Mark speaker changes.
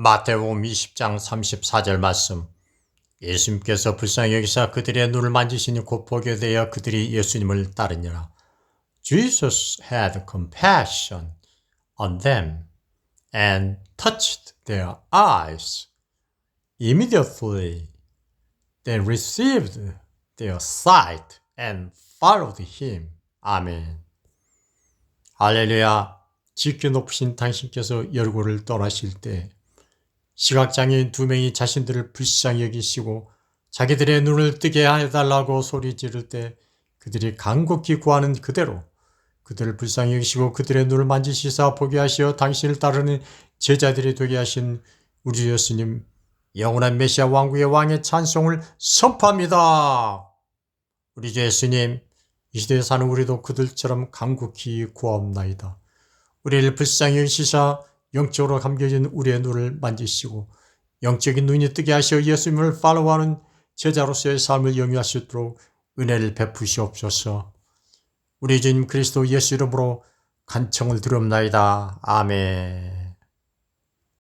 Speaker 1: 마태복음 20장 34절 말씀 예수님께서 불쌍히 여기사 그들의 눈을 만지시니 곧 보게 되어 그들이 예수님을 따르니라. Jesus had compassion on them and touched their eyes. Immediately they received their sight and followed him. 아멘. 할렐루야. 지켜 높으신 당신께서 열고를 떠나실 때 시각장애인 두 명이 자신들을 불쌍히 여기시고 자기들의 눈을 뜨게 해달라고 소리 지를 때 그들이 간곡히 구하는 그대로 그들을 불쌍히 여기시고 그들의 눈을 만지시사 보게 하시어 당신을 따르는 제자들이 되게 하신 우리 주 예수님 영원한 메시아 왕국의 왕의 찬송을 선포합니다. 우리 주 예수님 이 시대에 사는 우리도 그들처럼 간곡히 구하옵나이다. 우리를 불쌍히 여기시사 영적으로 감겨진 우리의 눈을 만지시고 영적인 눈이 뜨게 하시어 예수님을 팔로우하는 제자로서의 삶을 영위하시도록 은혜를 베푸시옵소서. 우리 주님 그리스도 예수 이름으로 간청을 드렸나이다. 아멘.